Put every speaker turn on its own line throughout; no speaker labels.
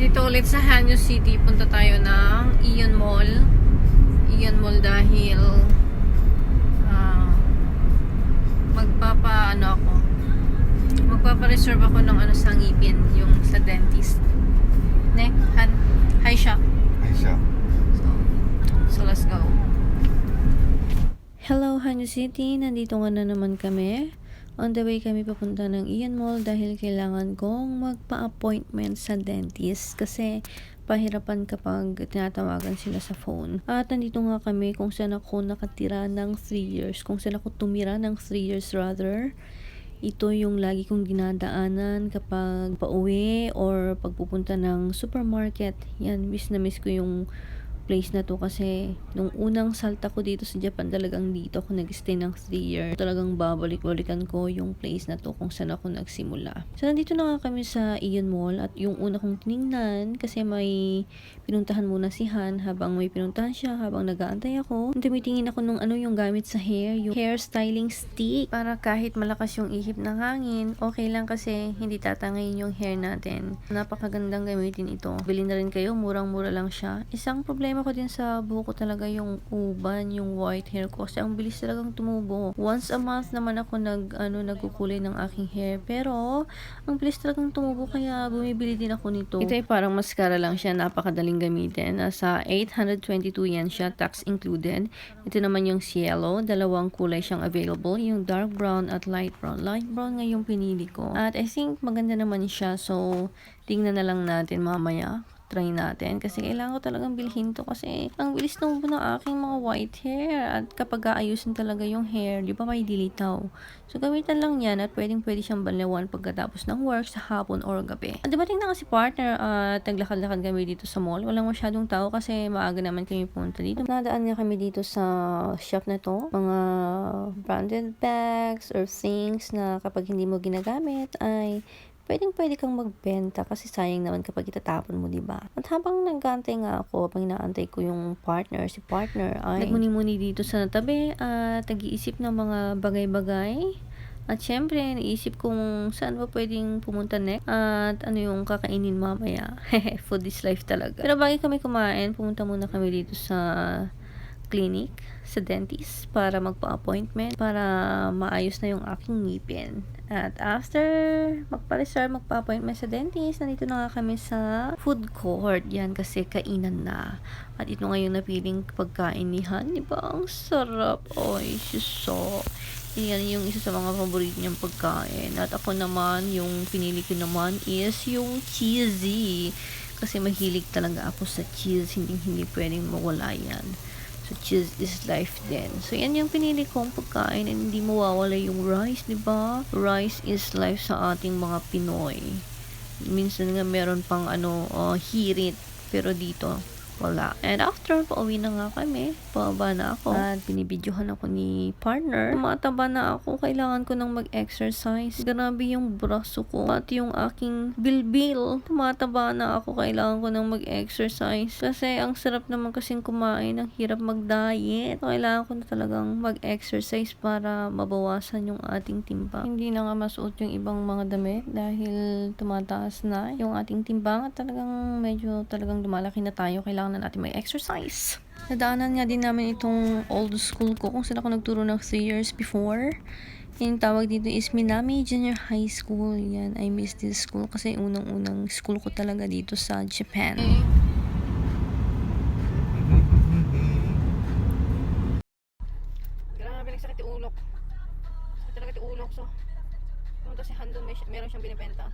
Dito ulit sa Hanyo City, punta tayo ng Ion Mall. Ion Mall dahil ah, magpapa ano ako magpapa-reserve ako ng ano sa ngipin yung sa dentist. Ne? Han? Hi siya.
Ay siya.
So, so let's go. Hello, Hanyo City. Nandito nga na naman kami. On the way kami papunta ng Ian Mall dahil kailangan kong magpa-appointment sa dentist kasi pahirapan kapag tinatawagan sila sa phone. At nandito nga kami kung saan ako nakatira ng 3 years. Kung saan ako tumira ng 3 years rather. Ito yung lagi kong dinadaanan kapag pauwi or pagpupunta ng supermarket. Yan, miss na miss ko yung place na to kasi nung unang salta ko dito sa Japan talagang dito ako nag-stay ng 3 years. Talagang babalik-balikan ko yung place na to kung saan ako nagsimula. So nandito na nga kami sa Ion Mall at yung una kong tiningnan kasi may pinuntahan muna si Han habang may pinuntahan siya habang nag-aantay ako. Tumitingin ako nung ano yung gamit sa hair, yung hair styling stick para kahit malakas yung ihip ng hangin, okay lang kasi hindi tatangayin yung hair natin. Napakagandang gamitin ito. Bili na rin kayo, murang-mura lang siya. Isang problema ko din sa buhok ko talaga yung uban, yung white hair ko kasi ang bilis talagang tumubo. Once a month naman ako nag ano nagkukulay ng aking hair pero ang bilis talagang tumubo kaya bumibili din ako nito. Ito ay parang mascara lang siya, napakadaling gamitin. Nasa 822 yan siya, tax included. Ito naman yung cielo, dalawang kulay siyang available, yung dark brown at light brown. Light brown nga yung pinili ko. At I think maganda naman siya so tingnan na lang natin mamaya try natin. Kasi kailangan ko talagang bilhin to kasi ang bilis tumubo ng aking mga white hair at kapag aayusin talaga yung hair di ba may dilitaw so gamitan lang yan at pwedeng pwede siyang banlawan pagkatapos ng work sa hapon or gabi. At dumating na kasi partner at naglakad-lakad kami dito sa mall. Walang masyadong tao kasi maaga naman kami pumunta dito. Nadaan nga kami dito sa shop na to. Mga branded bags or things na kapag hindi mo ginagamit ay pwedeng pwede kang magbenta kasi sayang naman kapag itatapon mo, di ba? At habang nagantay nga ako, habang inaantay ko yung partner, si partner ay nagmuni-muni dito sa tabi at nag-iisip ng mga bagay-bagay. At syempre, naisip kung saan ba pwedeng pumunta next at ano yung kakainin mamaya. Food is life talaga. Pero bago kami kumain, pumunta muna kami dito sa clinic sa dentist para magpa-appointment para maayos na yung aking ngipin. At after magpa-reserve, magpa-appointment sa dentist, nandito na nga kami sa food court. Yan kasi kainan na. At ito nga yung napiling pagkain ni Han. Di ba? Ang sarap. Oy, so yan yung isa sa mga paborito niyang pagkain. At ako naman, yung pinili ko naman is yung cheesy. Kasi mahilig talaga ako sa cheese. Hindi, hindi pwedeng mawala yan. So, cheese is life din. So, yan yung pinili kong pagkain and hindi mawawala yung rice, di ba? Rice is life sa ating mga Pinoy. Minsan nga meron pang ano, uh, hirit. Pero dito, wala. And after, pauwi na nga kami. Pababa na ako. At binibidyohan ako ni partner. Tumataba na ako. Kailangan ko nang mag-exercise. Grabe yung braso ko. At yung aking bilbil. Tumataba na ako. Kailangan ko nang mag-exercise. Kasi ang sarap naman kasing kumain. Ang hirap mag-diet. Kailangan ko na talagang mag-exercise para mabawasan yung ating timbang. Hindi na nga masuot yung ibang mga damit dahil tumataas na yung ating timbang at talagang medyo talagang lumalaki na tayo. Kailangan na natin may exercise. Nadaanan nga din namin itong old school ko kung saan ako nagturo ng 3 years before. Yung tawag dito is Minami Junior High School. Yan, I miss this school kasi unang-unang school ko talaga dito sa Japan. Grabe, nagsakit yung ulok. Sakit talaga yung. So, pumunta si Hando, may, meron siyang binibenta.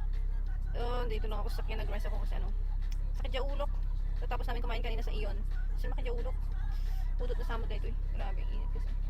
So, dito lang ako sa sakyan, nag-rise ako kasi ano. Sakit yung ulok. So, tapos namin kumain kanina sa Ion. Kasi yung ulok. Udot na samot na ito eh. Grabe, init kasi.